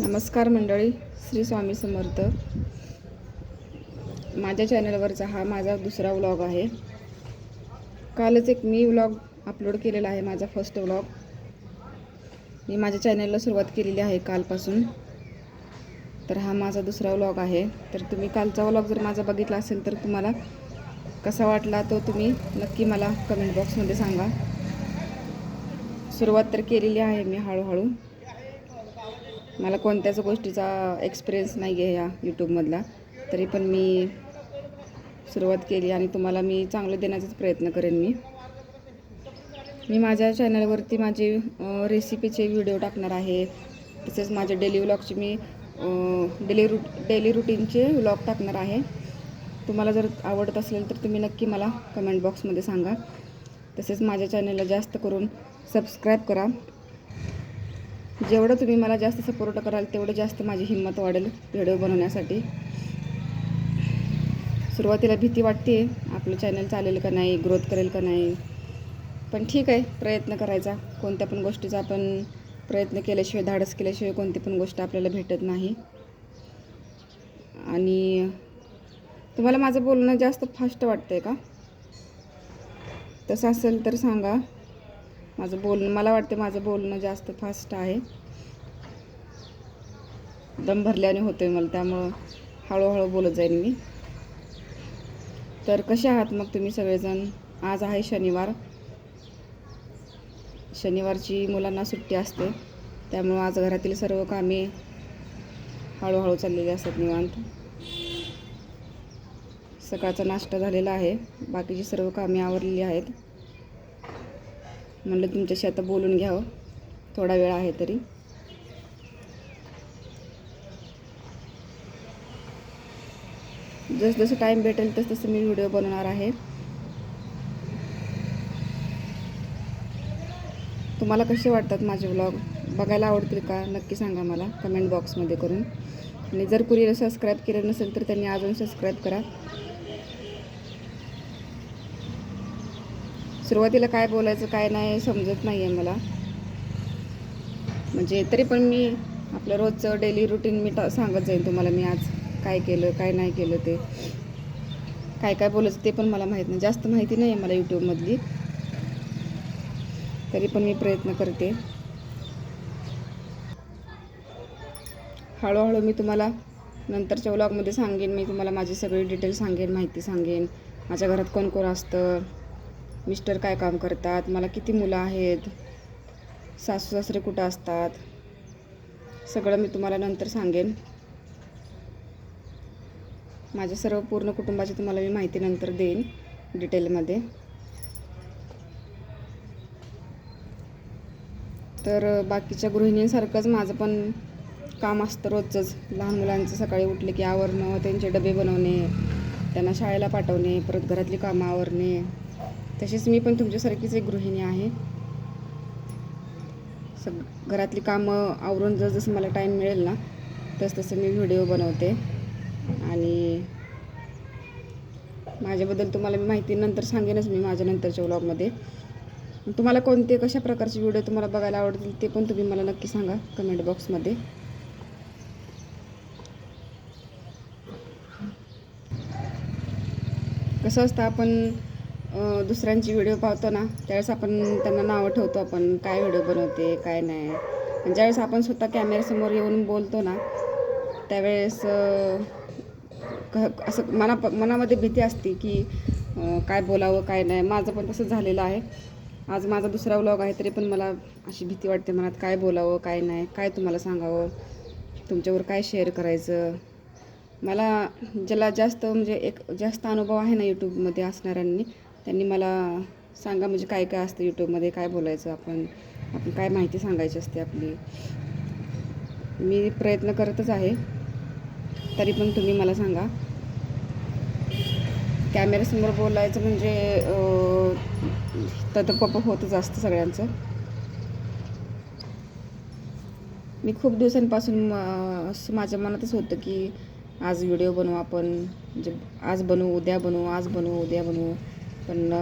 नमस्कार मंडळी श्री स्वामी समर्थ. माझ्या चॅनलवरचा हा माझा दुसरा व्लॉग आहे. कालच एक मी व्लॉग अपलोड केलेला आहे माझा फर्स्ट व्लॉग. मी माझ्या चॅनलला सुरुवात केलेली आहे कालपासून. तर हा माझा दुसरा व्लॉग आहे. तर तुम्ही कालचा व्लॉग जर माझा बघितला असेल तर तुम्हाला कसा वाटला तो तुम्ही नक्की मला कमेंट बॉक्समध्ये सांगा. सुरुवात तर केलेली आहे मी हळूहळू. मला कोणत्याच गोष्टीचा एक्सपिरियन्स नाही आहे या यूट्यूबमधला तरी पण मी सुरुवात केली आणि तुम्हाला मी चांगलं देण्याचाच प्रयत्न करेन मी. मी माझ्या चॅनलवरती माझे रेसिपीचे व्हिडिओ टाकणार आहे. तसेच माझ्या डेली व्लॉगचे मी डेली रूट डेली रुटीनचे व्लॉग टाकणार आहे. तुम्हाला जर आवडत असेल तर तुम्ही नक्की मला कमेंट बॉक्समध्ये सांगा. तसेच माझ्या चॅनलला जास्त करून सबस्क्राईब करा. जेवढं तुम्ही मला जास्त सपोर्ट कराल तेवढं जास्त माझी हिंमत वाढेल व्हिडिओ बनवण्यासाठी. सुरुवातीला भीती वाटते आपलं चॅनल चालेल का नाही ग्रोथ करेल का नाही. पण ठीक आहे प्रयत्न करायचा. कोणत्या पण गोष्टीचा आपण प्रयत्न केल्याशिवाय धाडस केल्याशिवाय कोणती पण गोष्ट आपल्याला भेटत नाही. आणि तुम्हाला माझं बोलणं जास्त फास्ट वाटतं आहे का? तसं असेल तर सांगा. माझं बोलणं मला वाटते माझं बोलणं जास्त फास्ट आहे. दम भरल्याने होतोय मला त्यामुळं हळूहळू बोलत जाईन मी. तर कसे आहात मग तुम्ही सगळेजण? आज आहे शनिवार. शनिवारची मुलांना सुट्टी असते. त्यामुळं आज घरातील सर्व कामे हळूहळू चाललेली असतात निवांत. सकाळचा नाश्ता झालेला आहे. बाकीची सर्व कामे आवरलेली आहेत. म्हणलं तुमच्याशी आता बोलून घ्यावं. थोडा वेळ आहे तरी. जसजसं टाईम भेटेल तस तसं मी व्हिडिओ बनवणार आहे. तुम्हाला कसे वाटतात माझे व्लॉग बघायला आवडतील का? नक्की सांगा मला कमेंट बॉक्समध्ये करून. आणि जर कुणीला सबस्क्राईब केलं नसेल तर त्यांनी अजून सबस्क्राईब करा. सुरुवातीला काय बोलायचं काय नाही समजत नाही आहे मला. म्हणजे तरी पण मी आपलं रोजचं डेली रुटीन मी सांगत जाईन तुम्हाला मी आज काय केलं काय नाही केलं ते. काय काय बोलायचं ते पण मला माहीत नाही. जास्त माहिती नाही आहे मला यूट्यूबमधली तरी पण मी प्रयत्न करते. हळूहळू मी तुम्हाला नंतरच्या व्लॉगमध्ये सांगेन मी तुम्हाला माझी सगळी डिटेल सांगेन माहिती सांगेन. माझ्या घरात कोण कोण असतं? मिस्टर काय काम करतात? मला किती मुलं आहेत? सासू सासरे कुठं असतात? सगळं मी तुम्हाला नंतर सांगेन. माझ्या सर्व पूर्ण कुटुंबाची तुम्हाला मी माहिती नंतर देईन डिटेलमध्ये. तर बाकीच्या गृहिणींसारखंच माझं पण काम असतं रोजचंच. लहान मुलांचं सकाळी उठले की आवरणं त्यांचे डबे बनवणे त्यांना शाळेला पाठवणे परत घरातली कामं आवरणे. तसेच मी पण तुमच्यासारखीच एक गृहिणी आहे. सग घरातली कामं आवरून जर जसं मला टाईम मिळेल ना तस तसं मी व्हिडिओ बनवते. आणि माझ्याबद्दल तुम्हाला मी माहिती नंतर सांगेनच मी माझ्या नंतरच्या व्लॉगमध्ये तुम्हाला कोणते कशा प्रकारचे व्हिडिओ तुम्हाला बघायला आवडतील ते पण तुम्ही मला नक्की सांगा कमेंट बॉक्समध्ये कसं असतं आपण दुसऱ्यांची व्हिडिओ पाहतो ना त्यावेळेस आपण त्यांना नावं ठेवतो आपण काय व्हिडिओ बनवते काय नाही. आणि ज्यावेळेस आपण स्वतः कॅमेऱ्यासमोर येऊन बोलतो ना त्यावेळेस क- असं मना मनामध्ये भीती असते की काय बोलावं काय नाही. माझं पण तसं झालेलं आहे. आज माझा दुसरा व्लॉग आहे तरी पण मला अशी भीती वाटते मनात काय बोलावं काय नाही काय तुम्हाला सांगावं तुमच्यावर काय शेअर करायचं? मला ज्याला जास्त म्हणजे एक जास्त अनुभव आहे ना यूट्यूबमध्ये असणाऱ्यांनी त्यांनी मला सांगा म्हणजे काय काय असतं यूट्यूबमध्ये काय बोलायचं आपण आपण काय माहिती सांगायची असते आपली. मी प्रयत्न करतच आहे. तरी पण तुम्ही मला सांगा. कॅमेऱ्यासमोर बोलायचं म्हणजे तर होतच असतं सगळ्यांचं. मी खूप दिवसांपासून असं माझ्या मनातच होतं की आज व्हिडिओ बनवू आपण. म्हणजे आज बनवू उद्या बनवू आज बनवू उद्या बनवू. पण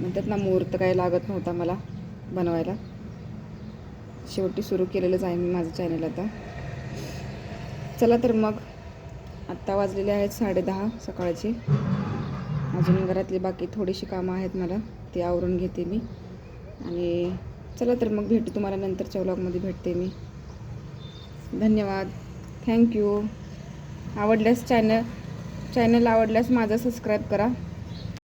म्हणतात ना मुहूर्त काही लागत नव्हता मला बनवायला. शेवटी सुरू केलेलंच आहे मी माझं चॅनल आता. चला तर मग आत्ता वाजलेले आहेत साडेदहा सकाळचे. अजून घरातली बाकी थोडीशी कामं आहेत मला ती आवरून घेते मी. आणि चला तर मग भेटू तुम्हाला नंतरच्या व्लॉगमध्ये भेटते मी. धन्यवाद. थँक्यू आवडल्यास चॅनल चॅनल आवडल्यास माझं सबस्क्राईब करा.